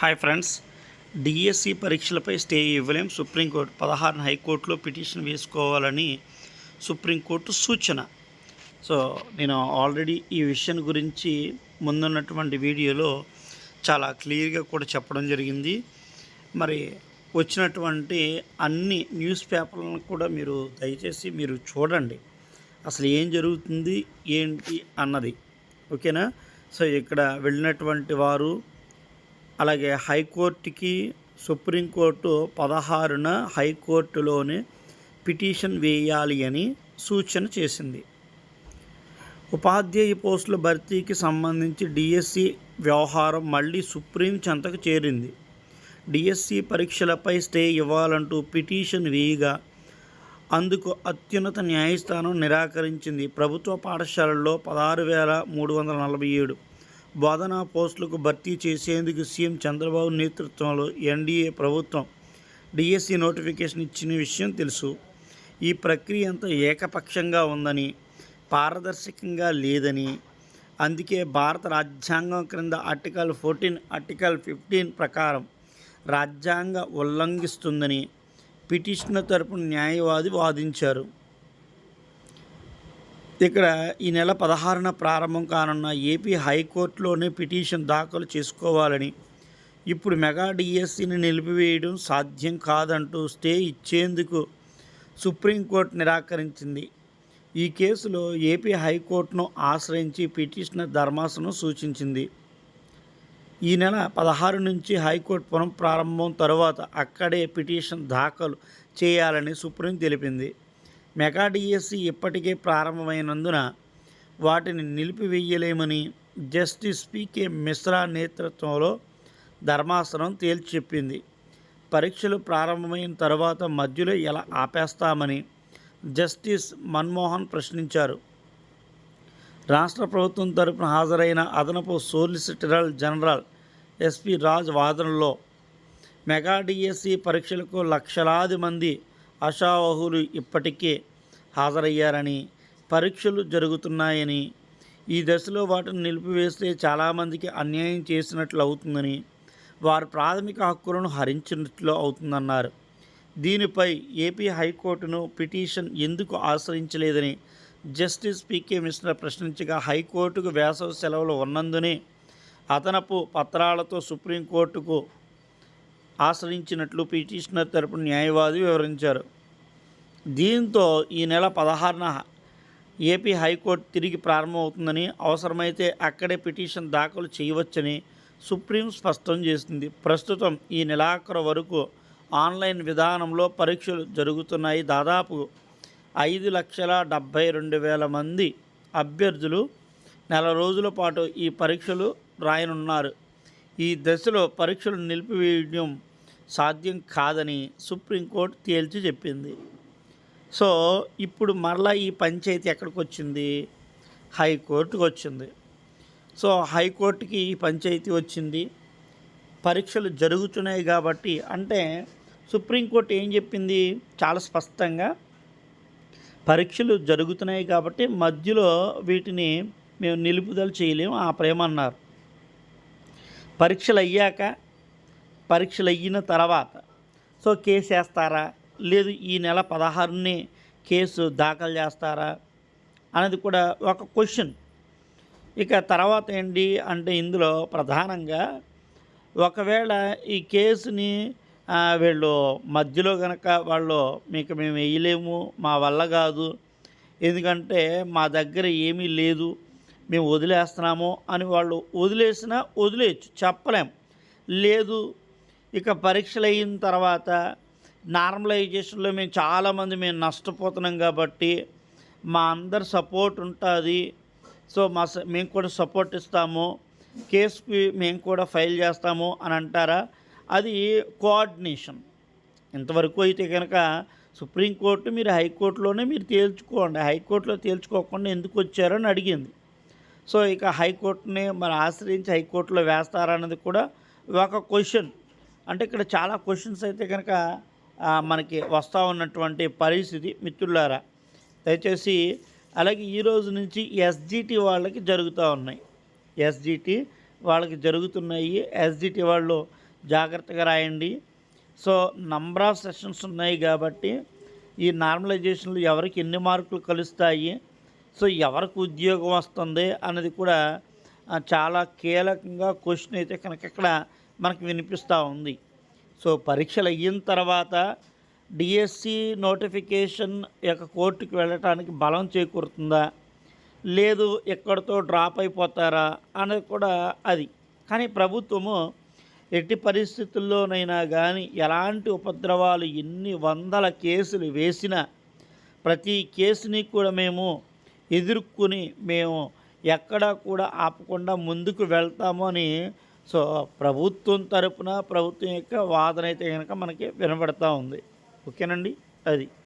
Hi friends. DSC పరీక్షలపై stay ఇవ్వలేం. Supreme court పదహారున హైకోర్టులో పిటిషన్ వేసుకోవాలని సుప్రీంకోర్టు సూచన. సో నేను ఆల్రెడీ ఈ విషయం గురించి ముందున్నటువంటి వీడియోలో చాలా క్లియర్గా కూడా చెప్పడం జరిగింది. మరి వచ్చినటువంటి అన్ని న్యూస్ పేపర్లను కూడా మీరు దయచేసి మీరు చూడండి. అసలు ఏం జరుగుతుంది ఏంటి అన్నది. ఓకేనా? సో ఇక్కడ వెళ్ళినటువంటి వారు అలాగే హైకోర్టుకి సుప్రీంకోర్టు పదహారున హైకోర్టులోనే పిటిషన్ వేయాలి అని సూచన చేసింది. ఉపాధ్యాయ పోస్టుల భర్తీకి సంబంధించి డిఎస్సి వ్యవహారం మళ్ళీ సుప్రీం చెంతకు చేరింది. డిఎస్సి పరీక్షలపై స్టే ఇవ్వాలంటూ పిటిషన్ వేయగా అందుకు అత్యున్నత న్యాయస్థానం నిరాకరించింది. ప్రభుత్వ పాఠశాలల్లో పదహారు వేల మూడు వందల నలభై ఏడు బోధనా పోస్టులకు భర్తీ చేసేందుకు సీఎం చంద్రబాబు నేతృత్వంలో ఎన్డీఏ ప్రభుత్వం డిఎస్సి నోటిఫికేషన్ ఇచ్చిన విషయం తెలుసు. ఈ ప్రక్రియ అంతా ఏకపక్షంగా ఉందని పారదర్శకంగా లేదని. అందుకే భారత రాజ్యాంగం క్రింద ఆర్టికల్ ఫోర్టీన్ ఆర్టికల్ ఫిఫ్టీన్ ప్రకారం రాజ్యాంగ ఉల్లంఘిస్తుందని పిటిషనర్ తరపున న్యాయవాది వాదించారు. ఇక్కడ ఈ నెల పదహారున ప్రారంభం కానున్న ఏపీ హైకోర్టులోనే పిటిషన్ దాఖలు చేసుకోవాలని ఇప్పుడు మెగా డిఎస్సిని నిలిపివేయడం సాధ్యం కాదంటూ స్టే ఇచ్చేందుకు సుప్రీంకోర్టు నిరాకరించింది. ఈ కేసులో ఏపీ హైకోర్టును ఆశ్రయించి పిటిషనర్ ధర్మాసనం సూచించింది. ఈ నెల పదహారు నుంచి హైకోర్టు పునః ప్రారంభం తరువాత అక్కడే పిటిషన్ దాఖలు చేయాలని సుప్రీం తెలిపింది. మెగా డిఎస్సి ఇప్పటికే ప్రారంభమైనందున వాటిని నిలిపివేయలేమని జస్టిస్ పికే మిశ్రా నేతృత్వంలో ధర్మాసనం తేల్చి చెప్పింది పరీక్షలు ప్రారంభమైన తర్వాత మధ్యలో ఎలా ఆపేస్తామని జస్టిస్ మన్మోహన్ ప్రశ్నించారు. రాష్ట్ర ప్రభుత్వం తరపున హాజరైన అదనపు సోలిసిటర్ జనరల్ ఎస్పి రాజ్ వాదనలో మెగా డిఎస్సి పరీక్షలకు లక్షలాది మంది అశావహులు ఇప్పటికే హాజరయ్యారని పరీక్షలు జరుగుతున్నాయని ఈ దశలో వాటిని నిలిపివేస్తే చాలామందికి అన్యాయం చేసినట్లు అవుతుందని వారి ప్రాథమిక హక్కులను హరించినట్లు అవుతుందన్నారు. దీనిపై ఏపీ హైకోర్టును పిటిషన్ ఎందుకు ఆశ్రయించలేదని జస్టిస్ పీకే మిశ్రా ప్రశ్నించగా హైకోర్టుకు వేసవి సెలవులు ఉన్నందునే అదనపు పత్రాలతో సుప్రీంకోర్టుకు ఆశ్రయించినట్లు పిటిషనర్ తరపు న్యాయవాది వివరించారు. దీంతో ఈ నెల పదహారున ఏపీ హైకోర్టు తిరిగి ప్రారంభమవుతుందని అవసరమైతే అక్కడే పిటిషన్ దాఖలు చేయవచ్చని సుప్రీం స్పష్టం చేసింది. ప్రస్తుతం ఈ నెలాఖరు వరకు ఆన్లైన్ విధానంలో పరీక్షలు జరుగుతున్నాయి. దాదాపు ఐదు లక్షల డెబ్భై రెండు వేల మంది అభ్యర్థులు నెల రోజుల పాటు ఈ పరీక్షలు రాయనున్నారు. ఈ దశలో పరీక్షలు నిలిపివేయడం సాధ్యం కాదని సుప్రీంకోర్టు తేల్చి చెప్పింది. సో ఇప్పుడు మరలా ఈ పంచాయతీ ఎక్కడికి వచ్చింది హైకోర్టుకు వచ్చింది సో హైకోర్టుకి ఈ పంచాయతీ వచ్చింది. పరీక్షలు జరుగుతున్నాయి కాబట్టి అంటే సుప్రీంకోర్టు ఏం చెప్పింది? చాలా స్పష్టంగా పరీక్షలు జరుగుతున్నాయి కాబట్టి మధ్యలో వీటిని మేము నిలుపుదల చేయలేము ప్రేమన్నారు పరీక్షలు అయ్యాక పరీక్షలు అయిన తర్వాత సో కేసు వేస్తారా? లేదు ఈ నెల పదహారుని కేసు దాఖలు చేస్తారా అనేది కూడా ఒక క్వశ్చన్. ఇక తర్వాత ఏంటి అంటే ఇందులో ప్రధానంగా ఒకవేళ ఈ కేసుని వీళ్ళు మధ్యలో కనుక వాళ్ళు మీకు మేము వేయలేము మా వల్ల కాదు ఎందుకంటే మా దగ్గర ఏమీ లేదు మేము వదిలేస్తున్నాము అని వాళ్ళు వదిలేసినా వదిలేయచ్చు చెప్పలేం. లేదు ఇక పరీక్షలు అయిన తర్వాత నార్మలైజేషన్లో మేము చాలామంది మేము నష్టపోతున్నాం కాబట్టి మా అందరి సపోర్ట్ ఉంటుంది. సో మా స- మేము కూడా సపోర్ట్ ఇస్తాము. కేసుకి మేము కూడా ఫైల్ చేస్తాము అని అంటారా? అది కోఆర్డినేషన్. ఇంతవరకు అయితే కనుక సుప్రీంకోర్టు మీరు హైకోర్టులోనే మీరు తేల్చుకోండి. హైకోర్టులో తేల్చుకోకుండా ఎందుకు వచ్చారని అడిగింది. సో ఇక హైకోర్టుని మరి ఆశ్రయించి హైకోర్టులో వేస్తారన్నది కూడా ఒక క్వశ్చన్. అంటే ఇక్కడ చాలా క్వశ్చన్స్ అయితే కనుక మనకి వస్తూ ఉన్నటువంటి పరిస్థితి మిత్రులారా. దయచేసి అలాగే ఈ రోజు నుంచి ఎస్జిటి వాళ్ళకి జరుగుతూ ఉన్నాయి. ఎస్జిటి వాళ్ళకి జరుగుతున్నాయి. ఎస్జిటి వాళ్ళు జాగ్రత్తగా రాయండి. సో నంబర్ ఆఫ్ సెషన్స్ ఉన్నాయి కాబట్టి ఈ నార్మలైజేషన్లు ఎవరికి ఎన్ని మార్కులు కలుస్తాయి? సో ఎవరికి ఉద్యోగం వస్తుంది అన్నది కూడా చాలా కీలకంగా క్వశ్చన్ అయితే కనుక ఇక్కడ మనకు వినిపిస్తూ ఉంది. సో పరీక్షలు అయిన తర్వాత డిఎస్సి నోటిఫికేషన్ యొక్క కోర్టుకి వెళ్ళటానికి బలం చేకూరుతుందా? లేదు ఎక్కడితో డ్రాప్ అయిపోతారా? అనేది కూడా అది. కానీ ప్రభుత్వము ఎట్టి పరిస్థితుల్లోనైనా కానీ ఎలాంటి ఉపద్రవాలు ఎన్ని వందల కేసులు వేసినా ప్రతి కేసుని కూడా మేము ఎదుర్కొని మేము ఎక్కడా కూడా ఆపకుండా ముందుకు వెళ్తాము అని సో ప్రభుత్వం తరపున ప్రభుత్వం యొక్క వాదన అయితే కనుక మనకి వినబడతా ఉంది. ఓకేనండి? అది.